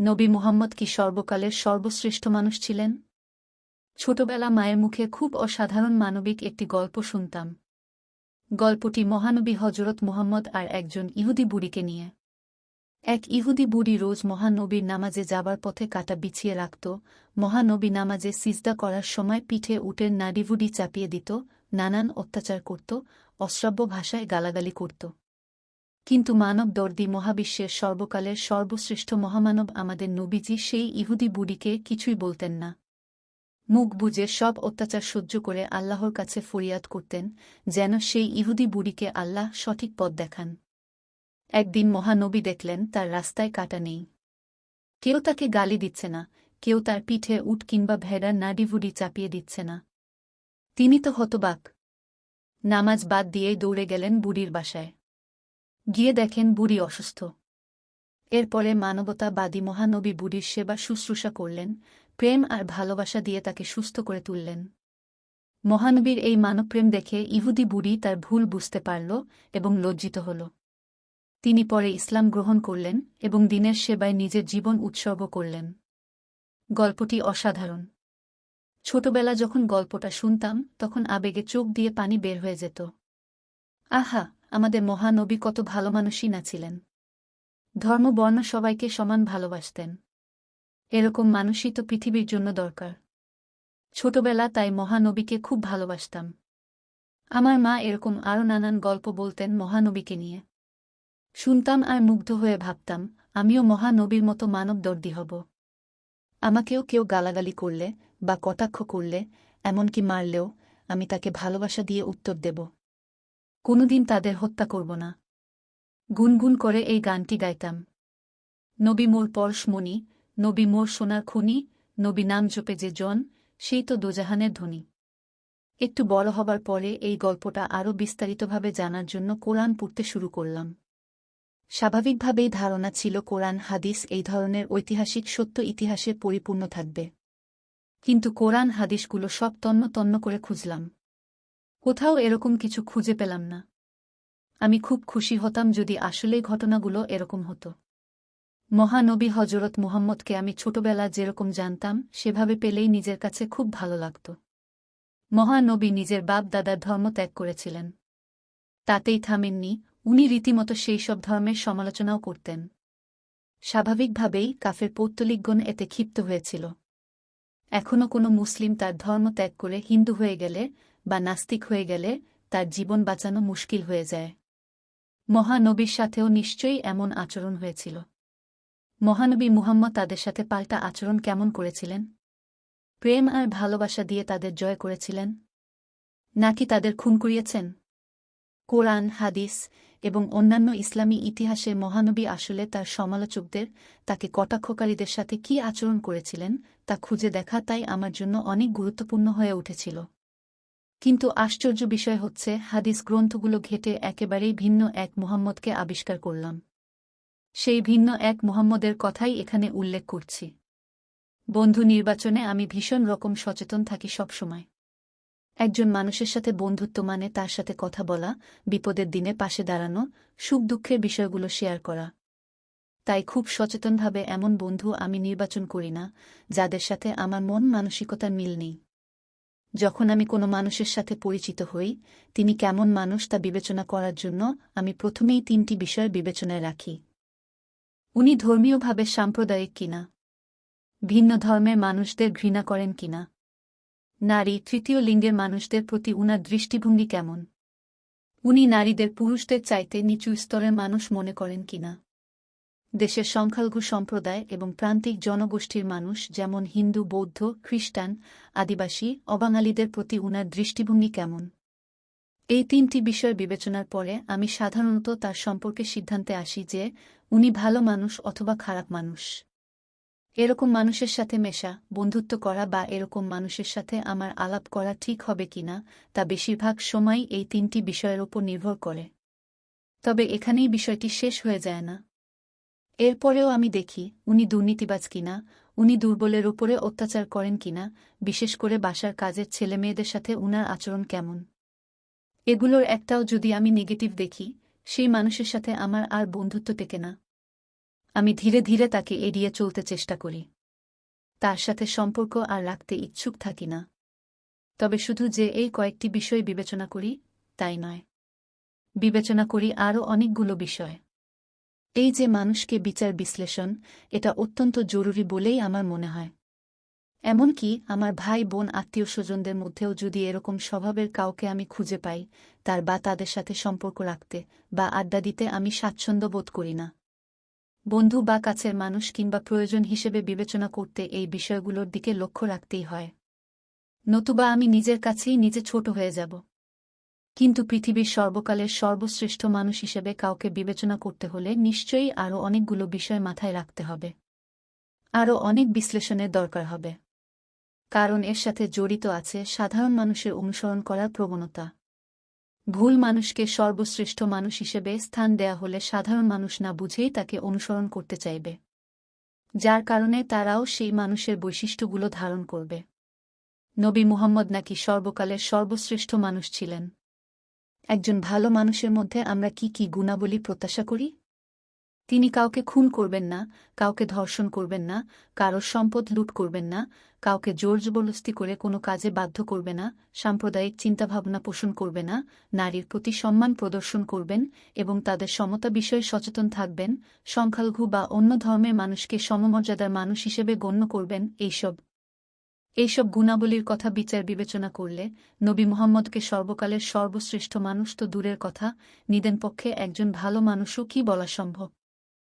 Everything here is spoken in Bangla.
নবী মুহাম্মদ কি সর্বকালের সর্বশ্রেষ্ঠ মানুষ ছিলেন? ছোটবেলা মায়ের মুখে খুব অসাধারণ মানবিক একটি গল্প শুনতাম। গল্পটি মহানবী হজরত মুহাম্মদ আর একজন ইহুদি বুড়িকে নিয়ে। এক ইহুদি বুড়ি রোজ মহানবীর নামাজে যাবার পথে কাটা বিছিয়ে রাখত, মহানবী নামাজে সিজদা করার সময় পিঠে উটের নাড়িভুড়ি চাপিয়ে দিত, নানান অত্যাচার করত, অশ্রাব্য ভাষায় গালাগালি করত। কিন্তু মানব দর্দি মহাবিশ্বের সর্বকালের সর্বশ্রেষ্ঠ মহামানব আমাদের নবীজি সেই ইহুদি বুড়িকে কিছুই বলতেন না। মুখ বুজে সব অত্যাচার সহ্য করে আল্লাহর কাছে ফরিয়াদ করতেন, যেন সেই ইহুদি বুড়িকে আল্লাহ সঠিক পথ দেখান। একদিন মহানবী দেখলেন, তার রাস্তায় কাটা নেই। কেউ তাকে গালি দিচ্ছে না, কেউ তার পিঠে উট কিংবা ভেড়ার নাডিভুডি চাপিয়ে দিচ্ছে না। তিনি তো হতবাক। নামাজ বাদ দিয়েই দৌড়ে গেলেন বুড়ির বাসায়। গিয়ে দেখেন বুড়ি অসুস্থ। এরপরে মানবতাবাদী মহানবী বুড়ির সেবা শুশ্রূষা করলেন, প্রেম আর ভালোবাসা দিয়ে তাকে সুস্থ করে তুললেন। মহানবীর এই মানবপ্রেম দেখে ইহুদি বুড়ি তার ভুল বুঝতে পারল এবং লজ্জিত হল। তিনি পরে ইসলাম গ্রহণ করলেন এবং দিনের সেবায় নিজের জীবন উৎসর্গ করলেন। গল্পটি অসাধারণ। ছোটবেলা যখন গল্পটা শুনতাম, তখন আবেগে চোখ দিয়ে পানি বের হয়ে যেত। আহা! আমাদের মহানবী কত ভালো মানুষই না ছিলেন। ধর্ম বর্ণ সবাইকে সমান ভালোবাসতেন। এরকম মানুষই তো পৃথিবীর জন্য দরকার। ছোটবেলা তাই মহানবীকে খুব ভালোবাসতাম। আমার মা এরকম আরও নানান গল্প বলতেন মহানবীকে নিয়ে। শুনতাম আর মুগ্ধ হয়ে ভাবতাম, আমিও মহানবীর মতো মানব দর্দি হব। আমাকেও কেউ গালাগালি করলে বা কটাক্ষ করলে, এমনকি মারলেও, আমি তাকে ভালোবাসা দিয়ে উত্তর দেব। কোনোদিন তাদের হত্যা করব না। গুনগুন করে এই গানটি গাইতাম। নবী মোর পরশমণি নবী মোর সোনার খুনি, নবী নাম জপে যে জন, সেই তো দোজাহানের ধ্বনি। একটু বড় হবার পরে এই গল্পটা আরও বিস্তারিতভাবে জানার জন্য কোরআন পড়তে শুরু করলাম। স্বাভাবিকভাবেই ধারণা ছিল কোরআন, হাদিস এই ধরনের ঐতিহাসিক সত্য ইতিহাসে পরিপূর্ণ থাকবে। কিন্তু কোরআন, হাদিসগুলো সব তন্ন তন্ন করে খুঁজলাম। কোথাও এরকম কিছু খুঁজে পেলাম না। আমি খুব খুশি হতাম যদি আসলেই ঘটনাগুলো এরকম হতো। মহানবী হজরত মুহাম্মদকে আমি ছোটবেলা যেরকম জানতাম, সেভাবে পেলেই নিজের কাছে খুব ভালো লাগত। মহানবী নিজের বাপ দাদার ধর্ম ত্যাগ করেছিলেন। তাতেই থামেননি, উনি রীতিমতো সেই সব ধর্মের সমালোচনাও করতেন। স্বাভাবিকভাবেই কাফের পৌত্তলিকগণ এতে ক্ষিপ্ত হয়েছিল। এখনও কোনো মুসলিম তার ধর্ম ত্যাগ করে হিন্দু হয়ে গেলে বা নাস্তিক হয়ে গেলে তার জীবন বাঁচানো মুশকিল হয়ে যায়। মহানবীর সাথেও নিশ্চয়ই এমন আচরণ হয়েছিল। মহানবী মুহাম্মদ তাদের সাথে পাল্টা আচরণ কেমন করেছিলেন? প্রেম আর ভালোবাসা দিয়ে তাদের জয় করেছিলেন? নাকি তাদের খুন করিয়েছেন? কোরআন, হাদিস এবং অন্যান্য ইসলামী ইতিহাসে মহানবী আসলে তার সমালোচকদের, তাকে কটাক্ষকারীদের সাথে কি আচরণ করেছিলেন তা খুঁজে দেখা তাই আমার জন্য অনেক গুরুত্বপূর্ণ হয়ে উঠেছিল। কিন্তু আশ্চর্য বিষয় হচ্ছে, হাদিস গ্রন্থগুলো ঘেটে একেবারেই ভিন্ন এক মুহাম্মদকে আবিষ্কার করলাম। সেই ভিন্ন এক মুহাম্মদের কথাই এখানে উল্লেখ করছি। বন্ধু নির্বাচনে আমি ভীষণ রকম সচেতন থাকি সবসময়। একজন মানুষের সাথে বন্ধুত্ব মানে তার সাথে কথা বলা, বিপদের দিনে পাশে দাঁড়ানো, সুখ দুঃখের বিষয়গুলো শেয়ার করা। তাই খুব সচেতনভাবে এমন বন্ধু আমি নির্বাচন করি না, যাদের সাথে আমার মন মানসিকতার মিল নেই। যখন আমি কোনো মানুষের সাথে পরিচিত হই, তিনি কেমন মানুষ তা বিবেচনা করার জন্য আমি প্রথমেই তিনটি বিষয় বিবেচনায় রাখি। উনি ধর্মীয়ভাবে সাম্প্রদায়িক কিনা? ভিন্ন ধর্মের মানুষদের ঘৃণা করেন কিনা? নারী তৃতীয় লিঙ্গের মানুষদের প্রতি উনার দৃষ্টিভঙ্গি কেমন? উনি নারীদের পুরুষদের চাইতে নিচু স্তরের মানুষ মনে করেন কিনা? দেশের সংখ্যালঘু সম্প্রদায় এবং প্রান্তিক জনগোষ্ঠীর মানুষ, যেমন হিন্দু, বৌদ্ধ, খ্রিস্টান, আদিবাসী, অবাঙালিদের প্রতি উনার দৃষ্টিভঙ্গি কেমন? এই তিনটি বিষয় বিবেচনার পরে আমি সাধারণত তার সম্পর্কে সিদ্ধান্তে আসি যে, উনি ভালো মানুষ অথবা খারাপ মানুষ। এরকম মানুষের সাথে মেশা, বন্ধুত্ব করা বা এরকম মানুষের সাথে আমার আলাপ করা ঠিক হবে কিনা তা বেশিরভাগ সময় এই তিনটি বিষয়ের উপর নির্ভর করে। তবে এখানেই বিষয়টি শেষ হয়ে যায় না। এরপরেও আমি দেখি, উনি দুর্নীতিবাজ কিনা, উনি দুর্বলের উপরে অত্যাচার করেন কিনা, বিশেষ করে বাসার কাজের ছেলেমেয়েদের সাথে উনার আচরণ কেমন। এগুলোর একটাও যদি আমি নেগেটিভ দেখি, সেই মানুষের সাথে আমার আর বন্ধুত্ব টেকে না। আমি ধীরে ধীরে তাকে এড়িয়ে চলতে চেষ্টা করি। তার সাথে সম্পর্ক আর রাখতে ইচ্ছুক থাকি না। তবে শুধু যে এই কয়েকটি বিষয় বিবেচনা করি, তাই নয়। বিবেচনা করি আরও অনেকগুলো বিষয়। এই যে মানুষকে বিচার বিশ্লেষণ, এটা অত্যন্ত জরুরি বলেই আমার মনে হয়। এমনকি আমার ভাই, বোন, আত্মীয় স্বজনদের মধ্যেও যদি এরকম স্বভাবের কাউকে আমি খুঁজে পাই, তার বা তাদের সাথে সম্পর্ক রাখতে বা আড্ডা দিতে আমি স্বাচ্ছন্দ্য বোধ করি না। বন্ধু বা কাছের মানুষ কিংবা প্রয়োজন হিসেবে বিবেচনা করতে এই বিষয়গুলোর দিকে লক্ষ্য রাখতেই হয়। নতুবা আমি নিজের কাছেই নিজে ছোট হয়ে যাব। কিন্তু পৃথিবীর সর্বকালের সর্বশ্রেষ্ঠ মানুষ হিসেবে কাউকে বিবেচনা করতে হলে নিশ্চয়ই আরও অনেকগুলো বিষয় মাথায় রাখতে হবে। আরও অনেক বিশ্লেষণের দরকার হবে। কারণ এর সাথে জড়িত আছে সাধারণ মানুষের অনুসরণ করার প্রবণতা। ভুল মানুষকে সর্বশ্রেষ্ঠ মানুষ হিসেবে স্থান দেয়া হলে সাধারণ মানুষ না বুঝেই তাকে অনুসরণ করতে চাইবে। যার কারণে তারাও সেই মানুষের বৈশিষ্ট্যগুলো ধারণ করবে। নবী মুহাম্মদ নাকি সর্বকালের সর্বশ্রেষ্ঠ মানুষ ছিলেন? একজন ভালো মানুষের মধ্যে আমরা কি কি গুণাবলী প্রত্যাশা করি? তিনি কাউকে খুন করবেন না, কাউকে ধর্ষণ করবেন না, কারোর সম্পদ লুট করবেন না, কাউকে জোর জবরদস্তি করে কোনো কাজে বাধ্য করবে না, সাম্প্রদায়িক চিন্তাভাবনা পোষণ করবে না, নারীর প্রতি সম্মান প্রদর্শন করবেন এবং তাদের সমতা বিষয়ে সচেতন থাকবেন, সংখ্যালঘু বা অন্য ধর্মের মানুষকে সমমর্যাদার মানুষ হিসেবে গণ্য করবেন, এইসব। এইসব গুণাবলীর কথা বিচার বিবেচনা করলে নবী মোহাম্মদকে সর্বকালের সর্বশ্রেষ্ঠ মানুষ তো দূরের কথা, নিদেন পক্ষে একজন ভালো মানুষও কি বলা সম্ভব?